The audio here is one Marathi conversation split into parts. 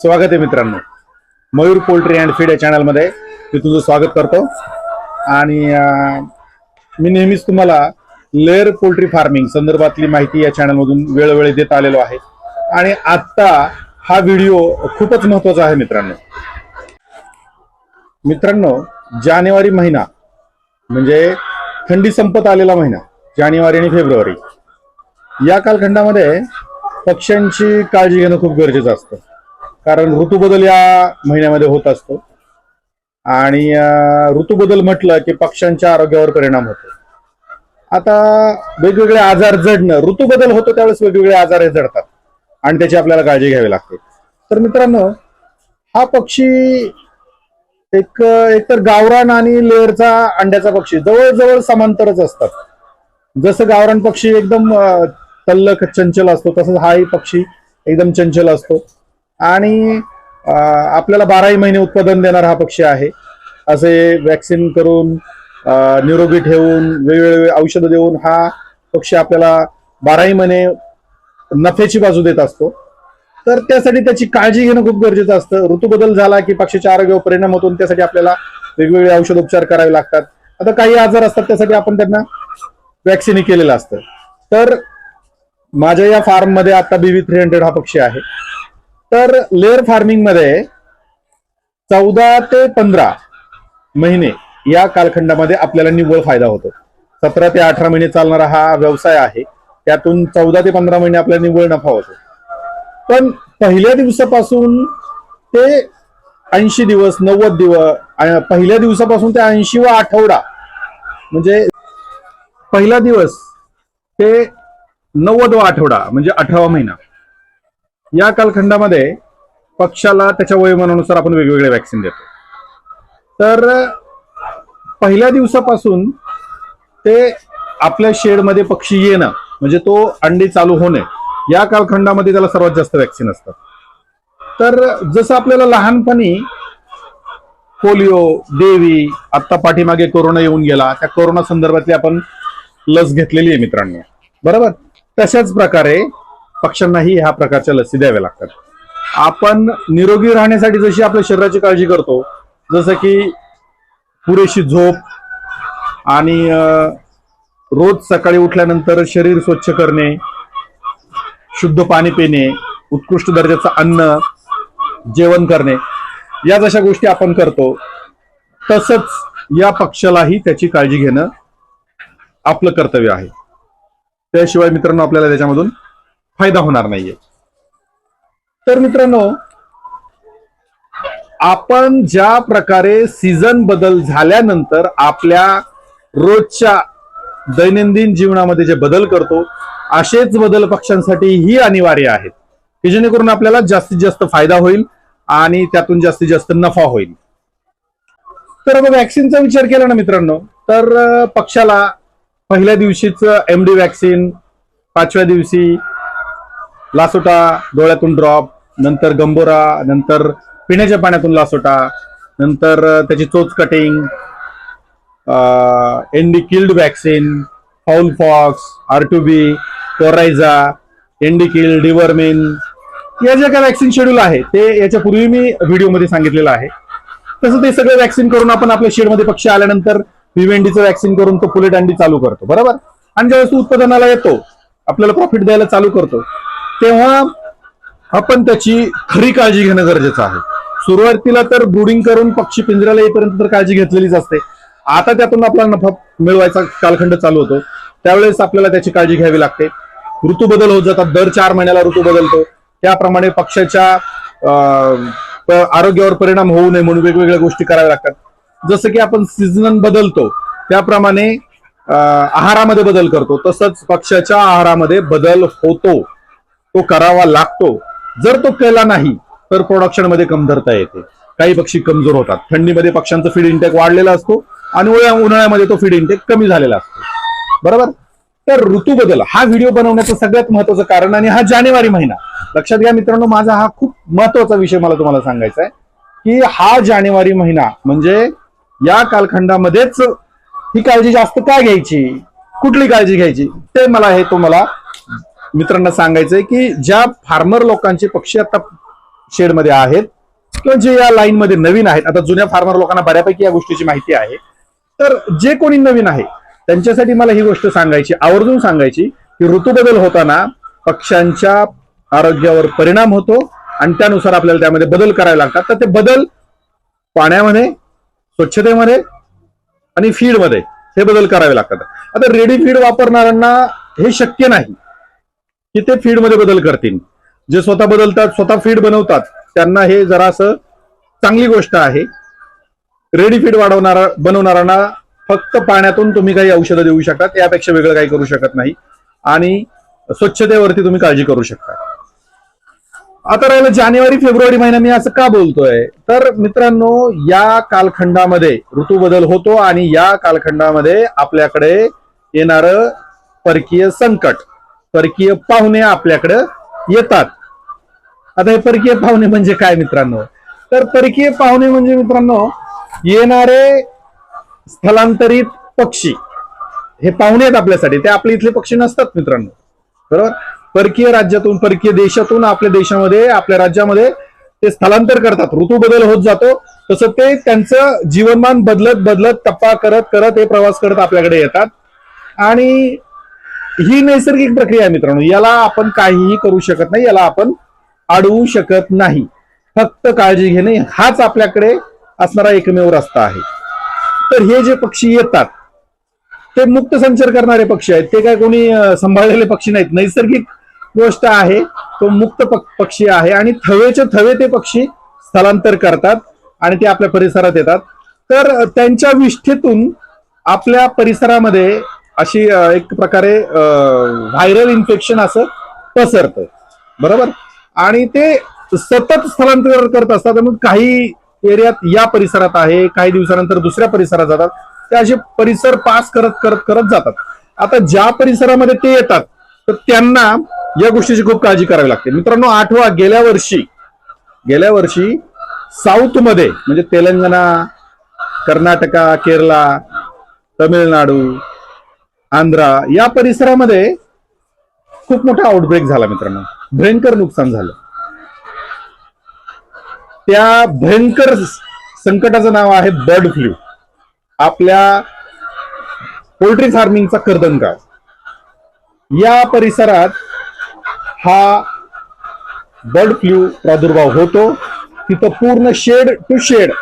स्वागत आहे मित्रांनो. मयूर पोल्ट्री अँड फीड या चॅनलमध्ये मी तुझं स्वागत करतो. आणि अं, मी नेहमीच तुम्हाला लेअर पोल्ट्री फार्मिंग संदर्भातली माहिती या चॅनलमधून वेळोवेळी देत आलेलो आहे. आणि आत्ता हा व्हिडिओ खूपच महत्त्वाचा आहे मित्रांनो. मित्रांनो जानेवारी महिना म्हणजे थंडी संपत आलेला महिना जानेवारी आणि फेब्रुवारी. या कालखंडामध्ये पक्ष्यांची काळजी घेणं खूप गरजेचं असतं. कारण ऋतू बदल या महिन्यामध्ये होत असतो. आणि ऋतू बदल म्हटलं की पक्ष्यांच्या आरोग्यावर परिणाम होतो. आता वेगवेगळे आजार जडणं ऋतू बदल होतो त्यावेळेस वेगवेगळे आजार हे जडतात. आणि त्याची आपल्याला काळजी घ्यावी लागते. तर मित्रांनो हा पक्षी एक एकतर गावरान आणि लेअरचा अंड्याचा पक्षी जवळजवळ समांतरच असतात. जसं गावरान पक्षी एकदम तल्लक तल्लख चंचल असतो तसंच हाही पक्षी एकदम चंचल असतो. आणि आपल्याला बाराही महिने उत्पादन देणारा हा पक्षी आहे. असे वॅक्सिन करून निरोगी ठेवून वेगवेगळे औषधं देऊन हा पक्षी आपल्याला बाराही महिने नफ्याची बाजू देत असतो. तर त्यासाठी त्याची काळजी घेणं खूप गरजेचं असतं. ऋतू बदल झाला की पक्षीच्या आरोग्यावर परिणाम होतो त्यासाठी आपल्याला वेगवेगळे औषधोपचार करावे लागतात. आता काही आजार असतात त्यासाठी आपण त्यांना वॅक्सिन केलेलं असतं. तर माझ्या या फार्ममध्ये आता बीव्ही थ्री हंड्रेड हा पक्षी आहे. तर लेअर फार्मिंगमध्ये चौदा ते पंधरा महिने या कालखंडामध्ये आपल्याला निव्वळ फायदा होतो. सतरा ते अठरा महिने चालणारा हा व्यवसाय आहे. त्यातून चौदा ते पंधरा महिने आपल्याला निव्वळ नफा होतो. पण पहिल्या दिवसापासून ते ऐंशी दिवस नव्वद दिवस पहिल्या दिवसापासून ते ऐंशी व आठवडा म्हणजे पहिला दिवस ते नव्वद व आठवडा म्हणजे अठरावा महिना या कालखंडामध्ये पक्षाला त्याच्या वयोमानानुसार आपण वेगवेगळे वॅक्सिन देतो. तर पहिल्या दिवसापासून ते आपल्या शेडमध्ये पक्षी येणं म्हणजे तो अंडी चालू होणे या कालखंडामध्ये त्याला सर्वात जास्त वॅक्सिन असतात. तर जसं आपल्याला लहानपणी पोलिओ देवी आत्ता पाठीमागे कोरोना येऊन गेला त्या कोरोना संदर्भातली आपण लस घेतलेली आहे मित्रांनो. बरोबर? तशाच प्रकारे पक्ष्यांनाही ह्या प्रकारच्या लसी द्याव्या लागतात. आपण निरोगी राहण्यासाठी जशी आपल्या शरीराची काळजी करतो जसं की पुरेशी झोप आणि रोज सकाळी उठल्यानंतर शरीर स्वच्छ करणे शुद्ध पाणी पिणे उत्कृष्ट दर्जाचं अन्न जेवण करणे या जशा गोष्टी आपण करतो तसंच या पक्षालाही त्याची काळजी घेणं आपलं कर्तव्य आहे. त्याशिवाय मित्रांनो आपल्याला त्याच्यामधून फायदा होणार नाहीये. तर मित्रांनो आपण ज्या प्रकारे सीझन बदल झाल्यानंतर आपल्या रोजच्या दैनंदिन जीवनामध्ये जे बदल करतो असेच बदल पक्षांसाठीही अनिवार्य आहेत की जेणेकरून आपल्याला जास्तीत जास्त फायदा होईल आणि त्यातून जास्तीत जास्त नफा होईल. तर आता वॅक्सिनचा विचार केला ना मित्रांनो तर पक्षाला पहिल्या दिवशीच एम डी वॅक्सिन पाचव्या दिवशी लासोटा डोळ्यातून ड्रॉप नंतर गंबोरा नंतर पिण्याच्या पाण्यातून लासोटा नंतर त्याची चोच cutting ND killed vaccine fowl pox R two B coryza ND killed deworming या ज्या काही वॅक्सिन शेड्यूल आहे ते याच्या पूर्वी मी व्हिडिओमध्ये सांगितलेलं आहे. तसं ते सगळं वॅक्सिन करून आपण आपल्या शेडमध्ये पक्षी आल्यानंतर भिवेंडीचं वॅक्सिन करून तो फुलेट अंडी चालू करतो बरोबर? आणि ज्यावेळेस तो उत्पादनाला येतो आपल्याला प्रॉफिट द्यायला चालू करतो. तेव्हा आपण त्याची खरी काळजी घेणं गरजेचं आहे. सुरुवातीला तर ब्रुडिंग करून पक्षी पिंजऱ्याला येईपर्यंत तर काळजी घेतलेलीच असते. आता त्यातून आपल्याला नफा मिळवायचा कालखंड चालू होतो. त्यावेळेस आपल्याला त्याची काळजी घ्यावी लागते. ऋतू बदल होत जातात. दर चार महिन्याला ऋतू बदलतो. त्याप्रमाणे पक्षाच्या आरोग्यावर परिणाम होऊ नये म्हणून वेगवेगळ्या गोष्टी कराव्या लागतात. जसं की आपण सीझन बदलतो त्याप्रमाणे आहारामध्ये बदल करतो. तसंच पक्षाच्या आहारामध्ये बदल होतो. तो करावा लागतो. जर तो केला नाही तर प्रोडक्शनमध्ये कमतरता येते. काही पक्षी कमजोर होतात. थंडीमध्ये पक्ष्यांचा फीड इंटेक वाढलेला असतो आणि उन्हाळ्यामध्ये तो फीड इंटेक कमी झालेला असतो. बरोबर? तर ऋतू बदल. हा व्हिडिओ बनवण्याचं सगळ्यात महत्वाचं कारण आणि हा जानेवारी महिना. लक्षात घ्या मित्रांनो माझा हा खूप महत्त्वाचा विषय मला तुम्हाला सांगायचा आहे की हा जानेवारी महिना म्हणजे या कालखंडामध्येच ही काळजी जास्त का घ्यायची? कुठली काळजी घ्यायची? ते मला हे तुम्हाला मित्रांना सांगायचंय की ज्या फार्मर लोकांचे पक्षी आता शेडमध्ये आहेत किंवा जे या लाईनमध्ये नवीन आहेत आता जुन्या फार्मर लोकांना बऱ्यापैकी या गोष्टीची माहिती आहे तर जे कोणी नवीन आहे त्यांच्यासाठी मला ही गोष्ट सांगायची आवर्जून सांगायची की ऋतू बदल होताना पक्ष्यांच्या आरोग्यावर परिणाम होतो आणि त्यानुसार आपल्याला त्यामध्ये बदल करावे लागतात. तर ते बदल पाण्यामध्ये स्वच्छतेमध्ये आणि फीडमध्ये हे बदल करावे लागतात. आता रेडी फीड वापरणाऱ्यांना हे शक्य नाही. की ते फीडमध्ये बदल करतील. जे स्वतः बदलतात स्वतः फीड बनवतात त्यांना हे जरासं चांगली गोष्ट आहे. रेडी फीड वाढवणारा बनवणाऱ्यांना फक्त पाण्यातून तुम्ही काही औषधं देऊ शकता त्यापेक्षा वेगळं काही करू शकत नाही. आणि स्वच्छतेवरती तुम्ही काळजी करू शकता. आता राहिलं जानेवारी फेब्रुवारी महिना मी असं का बोलतोय? तर मित्रांनो या कालखंडामध्ये ऋतू बदल होतो आणि या कालखंडामध्ये आपल्याकडे येणार परकीय संकट. परकीय पाहुणे आपल्याकडे येतात. आता हे परकीय पाहुणे म्हणजे काय मित्रांनो? तर परकीय पाहुणे म्हणजे मित्रांनो येणारे स्थलांतरित पक्षी. हे पाहुणे आहेत आपल्यासाठी. ते आपले इथले पक्षी नसतात मित्रांनो. बरोबर? परकीय राज्यातून परकीय देशातून आपल्या देशामध्ये आपल्या राज्यामध्ये ते स्थलांतर करतात. ऋतू बदल होत जातो. तसं ते त्यांचं जीवनमान बदलत बदलत टप्पा करत करत हे प्रवास करत आपल्याकडे येतात. आणि ही नैसर्गिक प्रक्रिया आहे मित्रांनो. याला आपण काहीही करू शकत नाही याला आपण अडवू शकत नाही. फक्त काळजी घेणे हाच आपल्याकडे असणारा एकमेव रस्ता आहे. तर हे जे पक्षी येतात ते मुक्त संचार करणारे पक्षी आहेत. ते काय कोणी सांभाळलेले पक्षी नाहीत. नैसर्गिक गोष्ट आहे तो मुक्त पक्षी आहे आणि थवेचे थवे ते पक्षी स्थलांतर करतात आणि ते आपल्या परिसरात येतात. तर त्यांच्या विष्ठेतून आपल्या परिसरामध्ये अशी एक प्रकारे व्हायरल इन्फेक्शन असं पसरतं बरोबर? आणि ते सतत स्थलांतर करत असतात. मग काही एरियात या परिसरात आहे काही दिवसानंतर दुसऱ्या परिसरात जातात. ते असे परिसर पास करत करत करत जातात. आता ज्या परिसरामध्ये ते येतात तर त्यांना या गोष्टीची खूप काळजी करावी लागते. मित्रांनो आठवा गेल्या वर्षी गेल्या वर्षी साऊथमध्ये म्हणजे तेलंगणा कर्नाटका केरला तमिळनाडू आंध्रा या परिसरामध्ये खूप मोठा आउटब्रेक झाला मित्रांनो. भयंकर नुकसान झालं. त्या भयंकर संकटाचं नाव आहे बर्ड फ्लू. आपल्या पोल्ट्री फार्मिंगचा कर्दनकाळ या परिसरात हा बर्ड फ्लू प्रादुर्भाव होतो. तिथं पूर्ण शेड टू शेड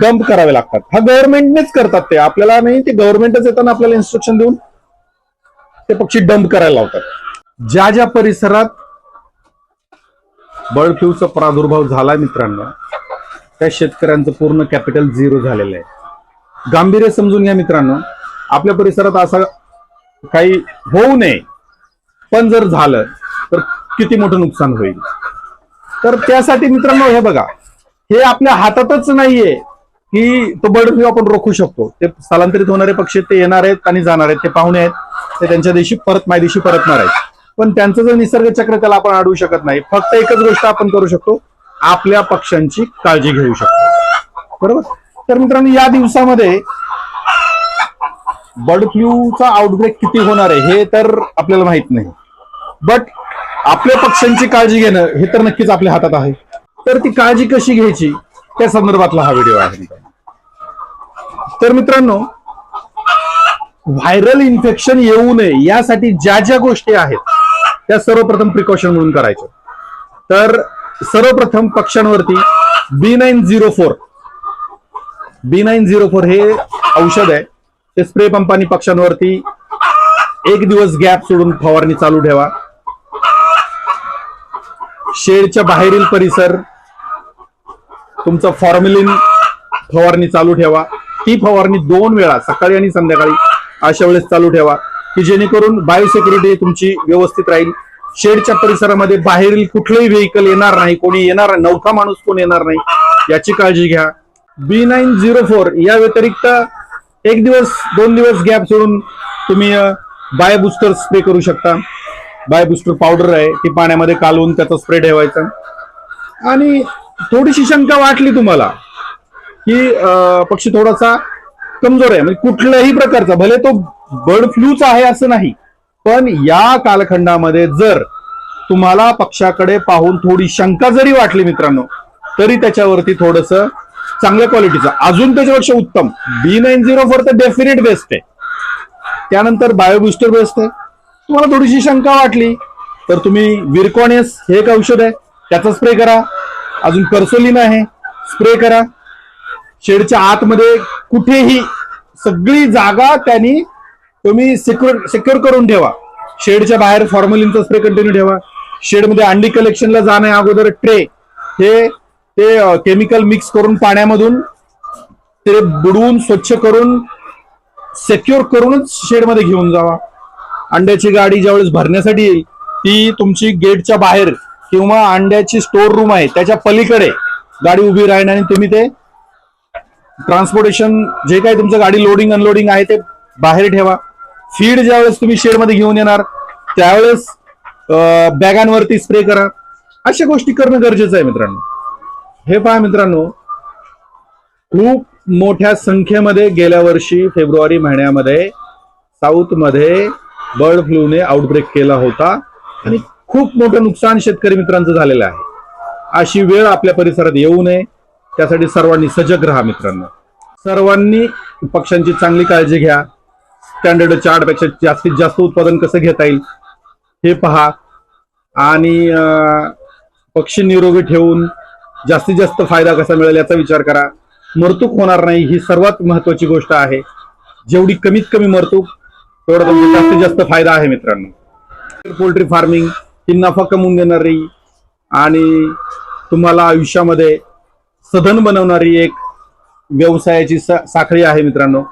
डंप करावे लागतात. हा गव्हर्नमेंटनेच करतात ते. आपल्याला नाही ते गव्हर्नमेंटच येताना आपल्याला इन्स्ट्रक्शन देऊन ते पक्षी डंप करायला लावतात. ज्या ज्या परिसरात बर्ड फ्लूचा प्रादुर्भाव झाला मित्रांनो त्या शेतकऱ्यांचं पूर्ण कॅपिटल झिरो झालेलं आहे. गांभीर्य समजून घ्या मित्रांनो आपल्या परिसरात असं काही होऊ नये पण जर झालं तर किती मोठं नुकसान होईल. तर त्यासाठी मित्रांनो हे बघा हे आपल्या हातातच नाहीये. की तो बर्ड फ्लू आपण रोखू शकतो. ते स्थलांतरित होणारे पक्षी ते येणार आहेत आणि जाणार आहेत ते पाहुणे आहेत ते त्यांच्या दिवशी परत मायदेशी परतणार आहेत. पण त्यांचं जर निसर्ग चक्र त्याला आपण अडवू शकत नाही फक्त एकच गोष्ट आपण करू शकतो आपल्या पक्ष्यांची काळजी घेऊ शकतो. बरोबर? तर मित्रांनो या दिवसामध्ये बर्ड फ्लूचा आउटब्रेक किती होणार आहे हे तर आपल्याला माहीत नाही. बट आपल्या पक्ष्यांची काळजी घेणं हे तर नक्कीच आपल्या हातात आहे. तर ती काळजी कशी घ्यायची? त्या संदर्भातला हा व्हिडिओ आहे. तर मित्रांनो व्हायरल इन्फेक्शन येऊ नये यासाठी ज्या ज्या गोष्टी आहेत त्या सर्वप्रथम प्रिकॉशन म्हणून करायचं. तर सर्वप्रथम पक्ष्यांवरती B nine zero four B nine zero four हे औषध आहे. ते स्प्रे पंपानी पक्ष्यांवरती एक दिवस गॅप सोडून फवारणी चालू ठेवा. शेडच्या बाहेरील परिसर तुमचं फॉर्म्युलिन फवारणी चालू ठेवा. ती फवारणी दोन वेळा सकाळी आणि संध्याकाळी अशा वेळेस चालू ठेवा की जेणेकरून बायोसेक्युरिटी तुमची व्यवस्थित राहील. शेडच्या परिसरामध्ये बाहेरील कुठलंही व्हेकल येणार नाही कोणी येणार नाही नवखा माणूस कोण येणार नाही याची काळजी घ्या. बी नाईन झिरो फोर या व्यतिरिक्त एक दिवस दोन दिवस गॅप सोडून तुम्ही बाय बुस्टर स्प्रे करू शकता. बाय बुस्टर पावडर आहे ती पाण्यामध्ये कालवून त्याचा स्प्रे ठेवायचा. आणि थोडीशी शंका वाटली तुम्हाला की पक्षी थोडासा कमजोर आहे. म्हणजे कुठल्याही प्रकारचा भले तो बर्ड फ्लूचा आहे असं नाही पण या कालखंडामध्ये जर तुम्हाला पक्षाकडे पाहून थोडी शंका जरी वाटली मित्रांनो तरी त्याच्यावरती थोडस चांगल्या क्वालिटीचं अजून त्याच्यापेक्षा उत्तम. बी नाईन झिरो फोर तर डेफिनेट बेस्ट आहे. त्यानंतर बायोबुस्टर बेस्ट आहे. तुम्हाला थोडीशी शंका वाटली तर तुम्ही विरकॉनेस हे एक औषध आहे. त्याचा स्प्रे करा. अजून कर्सोलिन आहे. स्प्रे करा. शेडच्या आतमध्ये कुठेही सगळी जागा त्यांनी तुम्ही सिक्युअर सिक्युअर करून ठेवा. शेडच्या बाहेर फॉर्मलिनचा स्प्रे कंटिन्यू ठेवा. शेडमध्ये अंडी कलेक्शनला जाण्या अगोदर ट्रे हे ते केमिकल मिक्स करून पाण्यामधून ते बुडवून स्वच्छ करून सेक्युअर करूनच शेडमध्ये घेऊन जावा. अंड्याची गाडी ज्यावेळेस भरण्यासाठी येईल ती तुमची गेटच्या बाहेर किंवा अंड्याची स्टोर रूम आहे त्याच्या पलीकडे गाडी उभी राहील आणि तुम्ही ते ट्रान्सपोर्टेशन जे काही तुमचं गाडी लोडिंग अनलोडिंग आहे ते बाहेर ठेवा. फीड ज्यावेळेस तुम्ही शेडमध्ये घेऊन येणार त्यावेळेस बॅगांवरती स्प्रे करा. अशा गोष्टी करणं गरजेचं आहे मित्रांनो. हे पहा मित्रांनो खूप मोठ्या संख्येमध्ये गेल्या वर्षी फेब्रुवारी महिन्यामध्ये साऊथमध्ये बर्ड फ्लूने आउटब्रेक केला होता. आणि खूप मोठं नुकसान शेतकरी मित्रांचं झालेलं आहे. अशी वेळ आपल्या परिसरात येऊ नये. त्यासाठी सर्वांनी सजग राहा मित्रांनो. सर्वांनी पक्ष्यांची चांगली काळजी घ्या. स्टँडर्ड चार्टपेक्षा जास्तीत जास्त उत्पादन कसं घेता येईल हे पहा. आणि पक्षी निरोगी ठेवून जास्तीत जास्त फायदा कसा मिळेल याचा विचार करा. मरतूक होणार नाही ही सर्वात महत्वाची गोष्ट आहे. जेवढी कमीत कमी मरतूक तेवढा तुमचा जास्तीत जास्त फायदा आहे मित्रांनो. पोल्ट्री फार्मिंग ही नफा कमवून देणारी आणि तुम्हाला आयुष्यामध्ये सधन बनवणारी एक व्यवसायाची सा- साखळी आहे मित्रांनो.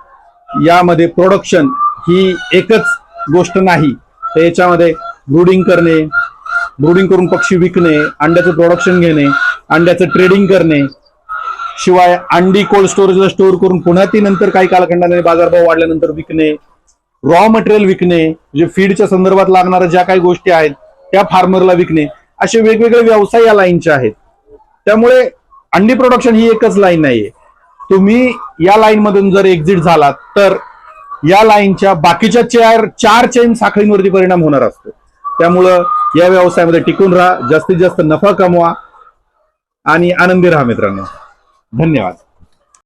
यामध्ये प्रोडक्शन ही एकच गोष्ट नाही. तर याच्यामध्ये ब्रुडिंग करणे ब्रुडिंग करून पक्षी विकणे अंड्याचं प्रोडक्शन घेणे अंड्याचं ट्रेडिंग करणे शिवाय अंडी कोल्ड स्टोरेजला स्टोअर करून पुन्हा ती नंतर काही कालखंडाने बाजारभाव वाढल्यानंतर विकणे रॉ मटेरियल विकणे जे फीडच्या संदर्भात लागणाऱ्या ज्या काही गोष्टी आहेत त्या फार्मरला विकणे. असे वेगवेगळे व्यवसाय या लाईनचे आहेत. त्यामुळे अंडी प्रोडक्शन ही एकच लाईन नाहीये. तुम्ही या लाईन मधून जर एक्झिट झालात तर या लाईनच्या बाकीच्या चार चार चेन साखळींवरती परिणाम होणार असतो. त्यामुळं या व्यवसायामध्ये टिकून राहा जास्तीत जास्त नफा कमवा आणि आनंदी राहा मित्रांनो. धन्यवाद.